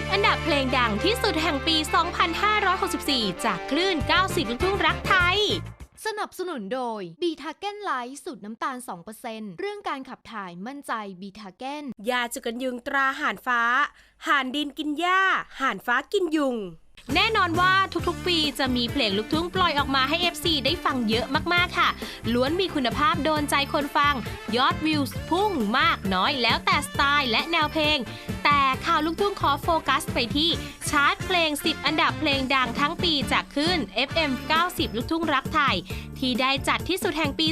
10 อันดับเพลงดังที่สุดแห่งปี 2564 จากคลื่น 90 ลูกทุ่งรักไทย สนับสนุนโดยบีทาเก้นไลท์สูตรน้ำตาล 2%เรื่องการขับถ่ายมั่นใจบีทาเก้นยาจุกันยุงตราห่านฟ้า ห่านดินกินหญ้า ห่านฟ้ากินยุงแน่นอนว่าทุกๆ ปีจะมีเพลงลูกทุ่งปล่อยออกมาให้ FC ได้ฟังเยอะมากๆค่ะ ล้วนมีคุณภาพโดนใจคนฟัง ยอดวิวพุ่งมากน้อยแล้วแต่สไตล์และแนวเพลงแต่ ข่าวลูกทุ่งขอโฟกัสไปที่ชาร์ตเพลง 10 อันดับเพลงดังทั้งปีจากคลื่น FM 90 ลูกทุ่งรักไทย ที่ได้จัดที่สุดแห่งปี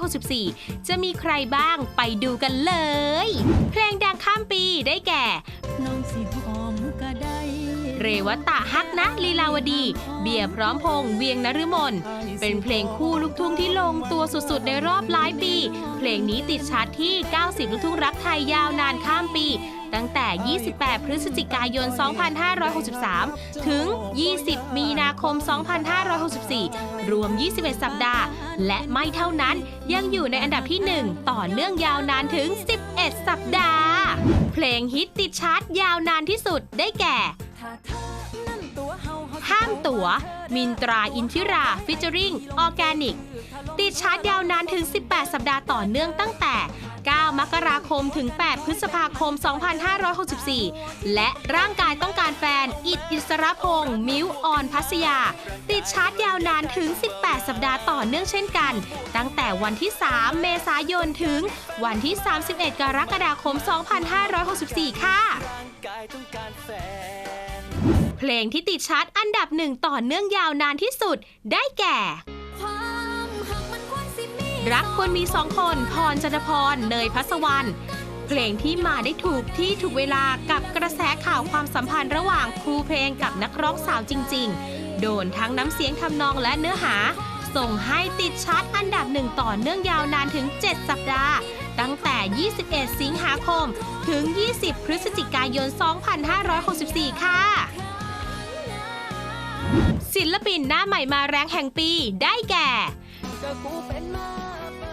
2564 จะมีใครบ้างไปดูกันเลย เพลงดังข้ามปีได้แก่น้องสิหอมก็ได้เรวัตะฮักนะลีลาวดี เบียร์พร้อมพงเวียงนฤมลเป็นเพลงคู่ลูกทุ่งที่ลงตัวสุดๆ ในรอบหลายปี เพลงนี้ติดชาร์ตที่ 90 ลูกทุ่งรักไทยยาวนานข้ามปี ตั้งแต่ 28 พฤศจิกายน 2563 ถึง 20 มีนาคม 2564 รวม 21 สัปดาห์ และไม่เท่านั้นยังอยู่ในอันดับที่ 1 ต่อเนื่องยาวนานถึง 11 สัปดาห์ เพลงฮิตติดชาร์ตยาวนานที่สุดได้แก่ เฮห้มตั๋ว มินตราอินทิราฟิชเจอริงออร์แกนิก ติดชาร์ตยาวนานถึง 18 สัปดาห์ต่อเนื่องตั้งแต่ 9 มกราคมถึง 8 พฤษภาคม 2564 และร่างกายต้องการแฟน อิดอิสรพงษ์มิวออนพัสยา ติดชาร์ตยาวนานถึง 18 สัปดาห์ต่อเนื่องเช่นกัน ตั้งแต่วันที่ 3 เมษายนถึง วันที่ 31 กรกฎาคม 2564 ค่ะ เพลงที่ติดชาร์ตอันดับหนึ่งต่อเนื่องยาวนานที่สุด ได้แก่ รักควรมีสองคน พรจันทพร เนยพัสวรรณเพลงที่มาได้ถูกที่ถูกเวลากับกระแสข่าวความสัมพันธ์ระหว่างครูเพลงกับนักร้องสาวจริง ๆ โดนทั้งน้ำเสียงทำนองและเนื้อหา ส่งให้ติดชาร์ตอันดับหนึ่งต่อเนื่องยาวนานถึง 7 สัปดาห์ ตั้งแต่ 21 สิงหาคม ถึง 20 พฤศจิกายน 2564 ค่ะ ศิลปินหน้าใหม่มาแรงแห่งปีได้แก่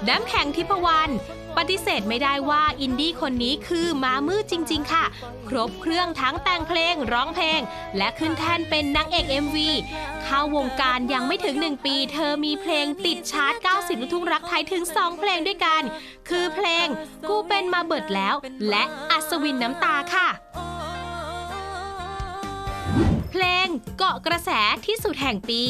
น้ำแข็งทิพวรรณปฏิเสธไม่ได้ว่าอินดี้คนนี้คือมามืดจริง ๆ ค่ะ ครบเครื่องทั้งแต่งเพลง ร้องเพลง และขึ้นแท่นเป็นนางเอก MV เข้าวงการยังไม่ถึง 1 ปี เธอมีเพลงติดชาร์ต 90 ลูกทุ่งรักไทยถึง 2 เพลงด้วยกัน คือเพลง กูเป็นมาเบิดแล้ว และอัศวินน้ำตาค่ะ เพลงเกาะกระแสที่สุดแห่งปี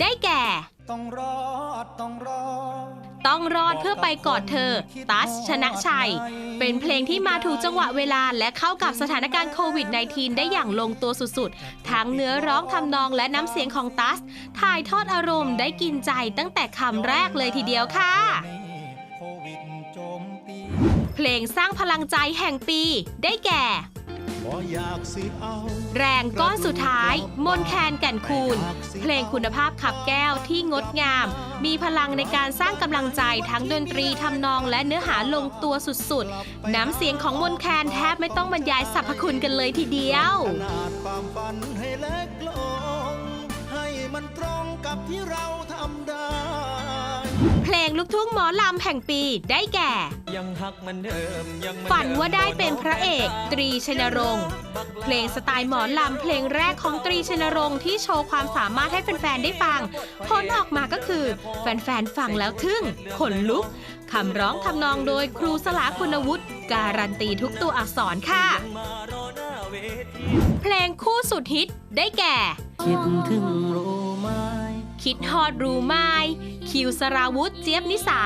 ได้แก่ ต้องรอดต้องรอดต้องรอดเพื่อไปกอดเธอ ตัสชนะชัย เป็นเพลงที่มาถูกจังหวะเวลาและเข้ากับสถานการณ์โควิด -19 ได้อย่างลงตัวสุดๆ ทั้งเนื้อร้องทำนองและน้ำเสียงของตัส ถ่ายทอดอารมณ์ได้กินใจตั้งแต่คำแรกเลยทีเดียวค่ะโควิดโจมตีเพลงสร้างพลังใจแห่งปี ได้แก่ แรงก้อนสุดท้าย มนแคนแก่นคูณ เพลงคุณภาพขับแก้วที่งดงาม มีพลังในการสร้างกำลังใจทั้งดนตรีทำนองและเนื้อหาลงตัวสุดๆ น้ำเสียงของมนแคนแทบไม่ต้องบรรยายสรรพคุณกันเลยทีเดียวขนาดความฝันให้เล็กลงให้มันตรงกับที่เราทำได้ เพลงลูกทุ่งหมอลำแห่งปีได้แก่ยังฮักมันเดิมยังเหมือฝันว่าได้เป็นพระเอก ตรีชนรงค์เพลงสไตล์หมอลำเพลงแรกของตรีชนรงค์ที่โชว์ความสามารถให้แฟนๆได้ฟัง ผลออกมาก็คือ แฟนๆฟังแล้วทึ่ง ขนลุกคำร้องทำนองโดยครูสลาคุณวุฒิการันตีทุกตัวอักษรค่ะ เพลงคู่สุดฮิตได้แก่คิดถึงรู้ไหม คิดฮอดรูไม้คิวสราวุธเจี๊ยบนิสา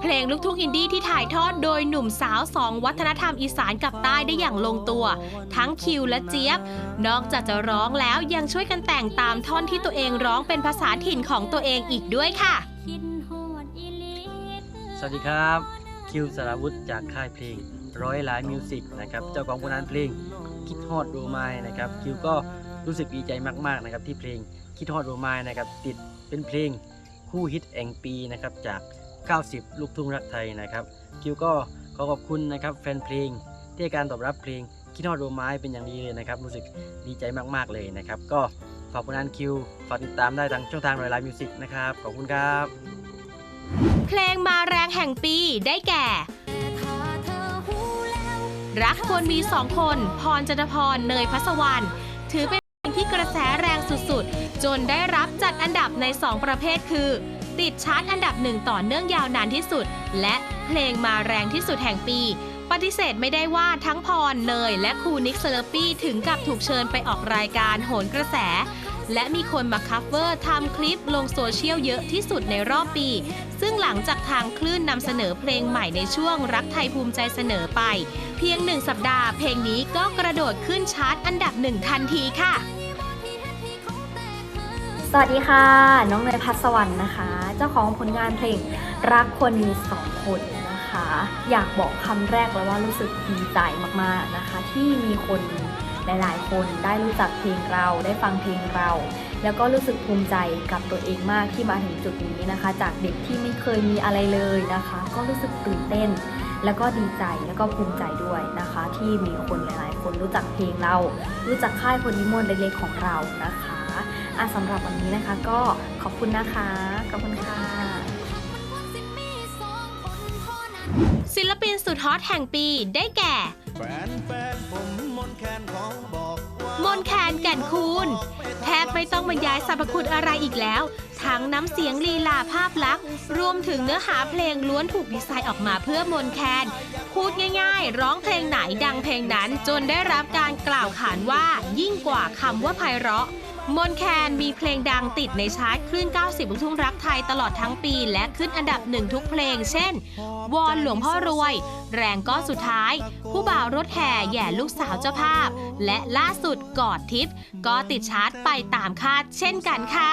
เพลงลูกทุ่งอินดี้ที่ถ่ายทอดโดยหนุ่มสาวสองวัฒนธรรมอีสานกับใต้ได้อย่างลงตัว ทั้งคิวและเจี๊ยบ นอกจากจะร้องแล้วยังช่วยกันแต่งตามท่อนที่ตัวเองร้องเป็นภาษาถิ่นของตัวเองอีกด้วยค่ะ สวัสดีครับ คิวสราวุฒิจากค่ายเพลงร้อยหลานมิวสิกนะครับเจ้าของผลงานเพลงคิดฮอดโรไมายนะครับคิวก็รู้สึกดีใจมากๆนะครับที่เพลงคิดฮอดโรไมายนะครับติด เป็นเพลงคู่ฮิตแห่งปีนะครับจาก 90 ลูกทุ่งรักไทยนะครับ คิวก็ขอขอบคุณนะครับแฟนเพลงที่การตอบรับเพลงคิดฮอดโรไมายเป็นอย่างดีเลยนะครับ รู้สึกดีใจมากๆเลยนะครับ ก็ฝากผลงานคิวฝากติดตามได้ทางช่องทางร้อยล้านมิวสิกนะครับ ขอบคุณครับ เพลงมาแรงแห่งปีได้แก่ รักควรมีสองคน พรจันทพรเนยพัสวรรณถือเป็น ที่กระแสแรงสุดๆ จนได้รับจัดอันดับใน 2 ประเภทคือ ติดชาร์ตอันดับหนึ่งต่อเนื่องยาวนานที่สุด และเพลงมาแรงที่สุดแห่งปี ปฏิเสธไม่ได้ว่าทั้งพรเนย และครูนิกเซเลปี้ถึงกับถูกเชิญไปออกรายการโหนกระแส และมีคนมาคัฟเวอร์ทำคลิปลงโซเชียลเยอะที่สุดในรอบปี ซึ่งหลังจากทางคลื่นนำเสนอเพลงใหม่ในช่วงรักไทยภูมิใจเสนอไป เพียงหนึ่งสัปดาห์เพลงนี้ก็กระโดดขึ้นชาร์ตอันดับหนึ่งทันทีค่ะ วัสดีค่ะ น้องเนยพัสวรรณนะคะ เจ้าของผลงานเพลงรักคนมีสองคนนะคะ อยากบอกคำแรกเลยว่ารู้สึกดีใจมากๆนะคะ ที่มีคนหลายๆ คนได้รู้จักเพลงเราได้ฟังเพลงเรา แล้วก็รู้สึกภูมิใจกับตัวเองมากที่มาถึงจุดนี้นะคะ จากเด็กที่ไม่เคยมีอะไรเลยนะคะ ก็รู้สึกตื่นเต้น แล้วก็ดีใจแล้วก็ภูมิใจด้วยนะคะ ที่มีคนหลาย ๆ คนรู้จักเพลงเรา รู้จักค่ายคนนิมนต์เล็กๆของเรานะคะ อะสำหรับวันนี้นะคะก็ขอบคุณนะคะ ขอบคุณค่ะ ศิลปินสุดฮอตแห่งปีได้แก่แฟนแฟนผมมนต์แคนขอบอกว่ามนต์แคนแก่นคูณ แทบไม่ต้องบรรยายสรรพคุณอะไรอีกแล้ว ทั้งน้ำเสียงลีลาภาพลักษณ์ รวมถึงเนื้อหาเพลงล้วนถูกดีไซน์ออกมาเพื่อมนต์แคน พูดง่ายๆ ร้องเพลงไหนดังเพลงนั้นจนได้รับการกล่าวขานว่ายิ่งกว่าคำว่าไพเราะ มนแคนมีเพลงดังติดในชาร์ตคลื่น 90 ลูกทุ่งรักไทยตลอดทั้งปี และขึ้นอันดับหนึ่งทุกเพลง เช่น วอนหลวงพ่อรวย แรงก็สุดท้าย ผู้บ่าวรถแห่แย่ลูกสาวเจ้าภาพ และล่าสุดกอดทิพย์ก็ติดชาร์ตไปตามคาดเช่นกันค่ะ